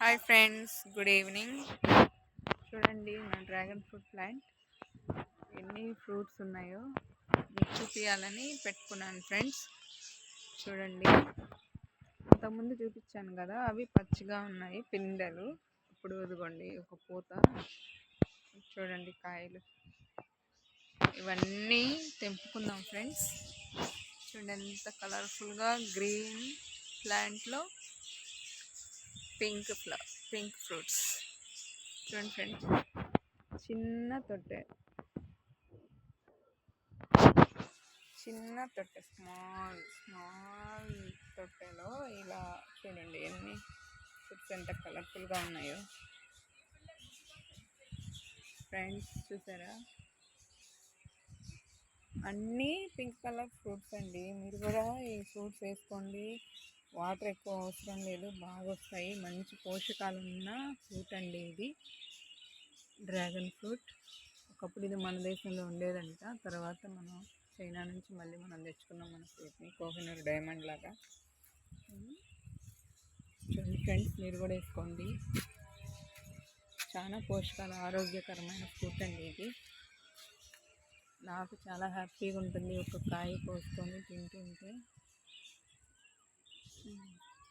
Hi friends good evening చూడండి నా dragon fruit plant. ఎన్ని ఫ్రూట్స్ ఉన్నాయో మీకు చూపించాలని పెట్టుకున్నాను ఫ్రెండ్స్. చూడండి. ఇంతకుముందు చూపించాను కదా అవి పచ్చిగా ఉన్నాయి పిందెలు. ఇప్పుడు ఇదిగోండి ఒక పూత. చూడండి కాయలు. ఇవన్నీ తెంపుకుందాం ఫ్రెండ్స్. చూడండి ఎంత కలర్ఫుల్గా గ్రీన్ ప్లాంట్లో పింక్ ఫ్లవర్ పింక్ ఫ్రూట్స్. చూడండి ఫ్రెండ్స్ చిన్న తొట్టె. చిన్న తొట్టె. స్మాల్ స్మాల్ తొట్టెలో ఇలా చూడండి ఎన్ని ఫ్రూట్స్ ఎంత కలర్ఫుల్గా ఉన్నాయో. ఫ్రెండ్స్ చూసారా? అన్నీ పింక్ కలర్ ఫ్రూట్స్ అండి. మీరు కూడా ఈ ఫ్రూట్స్ వేసుకోండి. వాటర్ ఎక్కువ అవసరం లేదు బాగా వస్తాయి మంచి పోషకాలు ఉన్న ఫ్రూట్ అండి ఇది. Dragon fruit. ఒకప్పుడు ఇది మన దేశంలో ఉండేదంట. తర్వాత మనం చైనా నుంచి మళ్ళీ మనం తెచ్చుకున్నాం మన ఫ్రూట్ని. కోహినూర్ డైమండ్ లాగా. చూడండి ఫ్రెండ్స్ మీరు కూడా వేసుకోండి. చాలా పోషకాలు ఆరోగ్యకరమైన ఫ్రూట్ అండి ఇది. నాకు చాలా హ్యాపీగా ఉంటుంది ఒక కాయ కోసుకొని తింటుంటే.